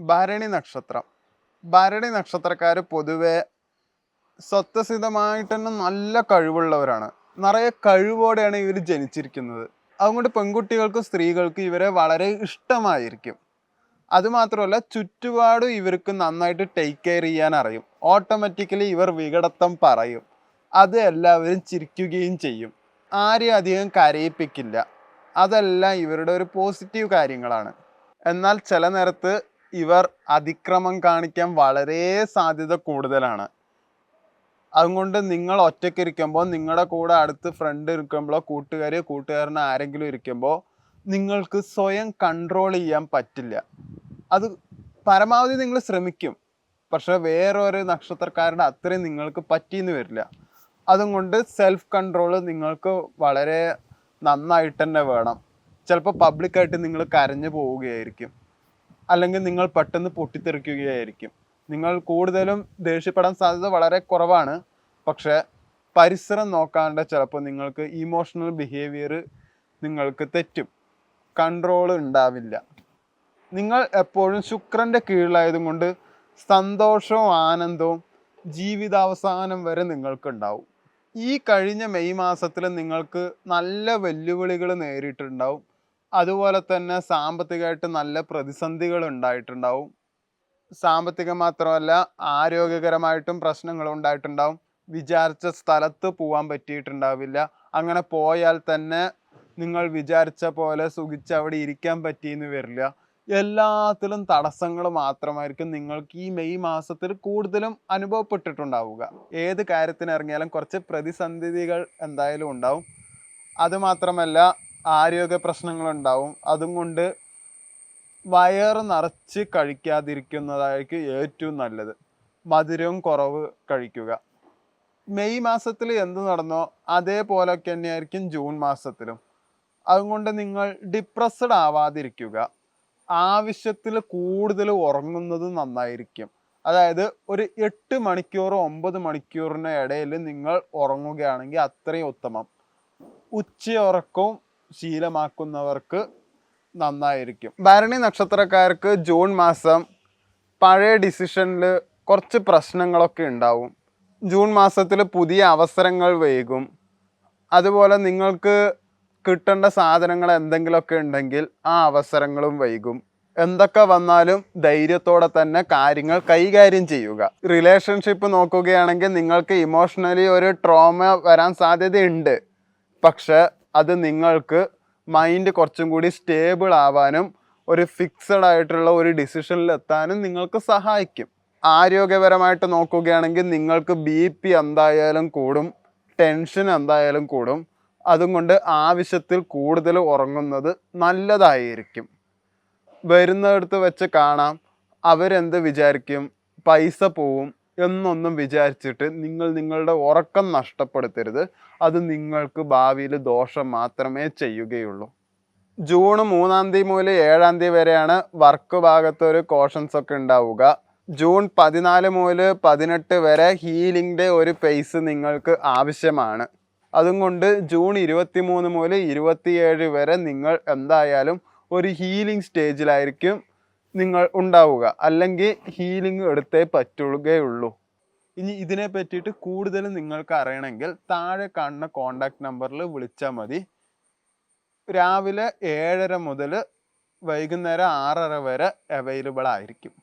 ഭരണി നക്ഷത്രം. ഭരണി നക്ഷത്രക്കാർ പൊതുവെ സ്വത്തസിദ്ധമായിട്ട് തന്നെ നല്ല കഴിവുള്ളവരാണ്. നിറയെ കഴിവോടെയാണ് ഇവർ ജനിച്ചിരിക്കുന്നത്. അതുകൊണ്ട് പെൺകുട്ടികൾക്കും സ്ത്രീകൾക്കും ഇവരെ വളരെ ഇഷ്ടമായിരിക്കും. അതുമാത്രമല്ല ചുറ്റുപാടും ഇവർക്ക് നന്നായിട്ട് ടേക്ക് കെയർ ചെയ്യാൻ അറിയും. ഓട്ടോമാറ്റിക്കലി ഇവർ വികടത്തം പറയും. അത് എല്ലാവരും ചിരിക്കുകയും ചെയ്യും. ആരെയും അധികം കരയിപ്പിക്കില്ല. അതെല്ലാം ഇവരുടെ ഒരു പോസിറ്റീവ് കാര്യങ്ങളാണ്. എന്നാൽ ചില നേരത്ത് ഇവർ അതിക്രമം കാണിക്കാൻ വളരെ സാധ്യത കൂടുതലാണ്. അതുകൊണ്ട് നിങ്ങൾ ഒറ്റയ്ക്ക് ഇരിക്കുമ്പോൾ നിങ്ങളുടെ കൂടെ അടുത്ത് ഫ്രണ്ട് ഇരിക്കുമ്പോഴോ കൂട്ടുകാർ കൂട്ടുകാരനോ ആരെങ്കിലും ഇരിക്കുമ്പോൾ നിങ്ങൾക്ക് സ്വയം കൺട്രോൾ ചെയ്യാൻ പറ്റില്ല. അത് പരമാവധി നിങ്ങൾ ശ്രമിക്കും. പക്ഷെ വേറൊരു നക്ഷത്രക്കാരുടെ അത്രയും നിങ്ങൾക്ക് പറ്റിയെന്ന് വരില്ല. അതുകൊണ്ട് സെൽഫ് കൺട്രോൾ നിങ്ങൾക്ക് വളരെ നന്നായിട്ട് തന്നെ വേണം. ചിലപ്പോൾ പബ്ലിക്കായിട്ട് നിങ്ങൾ കരഞ്ഞു പോവുകയായിരിക്കും. അല്ലെങ്കിൽ നിങ്ങൾ പെട്ടെന്ന് പൊട്ടിത്തെറിക്കുകയായിരിക്കും. നിങ്ങൾ കൂടുതലും ദേഷ്യപ്പെടാൻ സാധ്യത വളരെ കുറവാണ്. പക്ഷേ പരിസരം നോക്കാണ്ട് ചിലപ്പോൾ നിങ്ങൾക്ക് ഇമോഷണൽ ബിഹേവിയർ നിങ്ങൾക്ക് തെറ്റും. കൺട്രോൾ ഉണ്ടാവില്ല. നിങ്ങൾ എപ്പോഴും ശുക്രന്റെ കീഴിലായതുകൊണ്ട് സന്തോഷവും ആനന്ദവും ജീവിതാവസാനം വരെ നിങ്ങൾക്ക് ഉണ്ടാവും ഈ കഴിഞ്ഞ മെയ് മാസത്തിൽ നിങ്ങൾക്ക് നല്ല വെല്ലുവിളികൾ നേരിട്ടുണ്ടാവും അതുപോലെ തന്നെ സാമ്പത്തികമായിട്ട് നല്ല പ്രതിസന്ധികൾ ഉണ്ടായിട്ടുണ്ടാവും. സാമ്പത്തികം മാത്രമല്ല ആരോഗ്യകരമായിട്ടും പ്രശ്നങ്ങൾ ഉണ്ടായിട്ടുണ്ടാവും. വിചാരിച്ച സ്ഥലത്ത് പോകാൻ പറ്റിയിട്ടുണ്ടാവില്ല. അങ്ങനെ പോയാൽ തന്നെ നിങ്ങൾ വിചാരിച്ച പോലെ സുഖിച്ച് അവിടെ ഇരിക്കാൻ പറ്റിയെന്ന് വരില്ല. എല്ലാത്തിലും തടസ്സങ്ങൾ മാത്രമായിരിക്കും നിങ്ങൾക്ക് ഈ മെയ് മാസത്തിൽ കൂടുതലും അനുഭവപ്പെട്ടിട്ടുണ്ടാവുക. ഏത് കാര്യത്തിനിറങ്ങിയാലും കുറച്ച് പ്രതിസന്ധികൾ എന്തായാലും ഉണ്ടാവും. അതുമാത്രമല്ല ആരോഗ്യ പ്രശ്നങ്ങളുണ്ടാവും. അതും കൊണ്ട് വയറ് നിറച്ച് കഴിക്കാതിരിക്കുന്നതായിരിക്കും ഏറ്റവും നല്ലത്. മധുരവും കുറവ് കഴിക്കുക. മെയ് മാസത്തിൽ എന്ത് നടന്നോ അതേപോലെ തന്നെയായിരിക്കും ജൂൺ മാസത്തിലും. അതുകൊണ്ട് നിങ്ങൾ ഡിപ്രസ്ഡ് ആവാതിരിക്കുക. ആവശ്യത്തിൽ കൂടുതൽ ഉറങ്ങുന്നത് നന്നായിരിക്കും. അതായത് ഒരു എട്ട് മണിക്കൂറോ ഒമ്പത് മണിക്കൂറിന് ഇടയിൽ നിങ്ങൾ ഉറങ്ങുകയാണെങ്കിൽ അത്രയും ഉത്തമം. ഉച്ചയുറക്കവും ശീലമാക്കുന്നവർക്ക് നന്നായിരിക്കും. ഭരണി നക്ഷത്രക്കാർക്ക് ജൂൺ മാസം പഴയ ഡിസിഷനിൽ കുറച്ച് പ്രശ്നങ്ങളൊക്കെ ഉണ്ടാവും. ജൂൺ മാസത്തിൽ പുതിയ അവസരങ്ങൾ വൈകും. അതുപോലെ നിങ്ങൾക്ക് കിട്ടേണ്ട സാധനങ്ങൾ എന്തെങ്കിലുമൊക്കെ ഉണ്ടെങ്കിൽ ആ അവസരങ്ങളും വൈകും. എന്തൊക്കെ വന്നാലും ധൈര്യത്തോടെ തന്നെ കാര്യങ്ങൾ കൈകാര്യം ചെയ്യുക. റിലേഷൻഷിപ്പ് നോക്കുകയാണെങ്കിൽ നിങ്ങൾക്ക് ഇമോഷണലി ഒരു ട്രോമ വരാൻ സാധ്യതയുണ്ട്. പക്ഷെ അത് നിങ്ങൾക്ക് മൈൻഡ് കുറച്ചും കൂടി സ്റ്റേബിൾ ആവാനും ഒരു ഫിക്സഡ് ആയിട്ടുള്ള ഒരു ഡിസിഷനിൽ എത്താനും നിങ്ങൾക്ക് സഹായിക്കും. ആരോഗ്യപരമായിട്ട് നോക്കുകയാണെങ്കിൽ നിങ്ങൾക്ക് ബി പി എന്തായാലും കൂടും ടെൻഷൻ എന്തായാലും കൂടും. അതും കൊണ്ട് ആവശ്യത്തിൽ കൂടുതൽ ഉറങ്ങുന്നത് നല്ലതായിരിക്കും. വരുന്നിടത്ത് വെച്ച് കാണാം അവരെന്ത് വിചാരിക്കും? പൈസ പോവും എന്നൊന്നും വിചാരിച്ചിട്ട് നിങ്ങൾ നിങ്ങളുടെ ഉറക്കം നഷ്ടപ്പെടുത്തരുത്. അത് നിങ്ങൾക്ക് ഭാവിയിൽ ദോഷം മാത്രമേ ചെയ്യുകയുള്ളൂ. ജൂൺ മൂന്നാം തീയതി മുതൽ ഏഴാം തീയതി വരെയാണ് വർക്ക് ഭാഗത്ത് ഒരു കോഷൻസ് ഒക്കെ ഉണ്ടാവുക. ജൂൺ പതിനാല് മുതൽ പതിനെട്ട് വരെ ഹീലിംഗിന്റെ ഒരു പേസ് നിങ്ങൾക്ക് ആവശ്യമാണ്. അതും കൊണ്ട് ജൂൺ ഇരുപത്തി മൂന്ന് മുതൽ ഇരുപത്തിയേഴ് വരെ നിങ്ങൾ എന്തായാലും ഒരു ഹീലിംഗ് സ്റ്റേജിലായിരിക്കും നിങ്ങൾ ഉണ്ടാവുക. അല്ലെങ്കിൽ ഹീലിംഗ് എടുത്തേ പറ്റുകയുള്ളൂ. ഇനി ഇതിനെ പറ്റിയിട്ട് കൂടുതൽ നിങ്ങൾക്ക് അറിയണമെങ്കിൽ താഴെ കാണുന്ന കോണ്ടാക്ട് നമ്പറിൽ വിളിച്ചാൽ മതി. രാവിലെ ഏഴര മുതൽ വൈകുന്നേരം ആറര വരെ അവൈലബിൾ ആയിരിക്കും.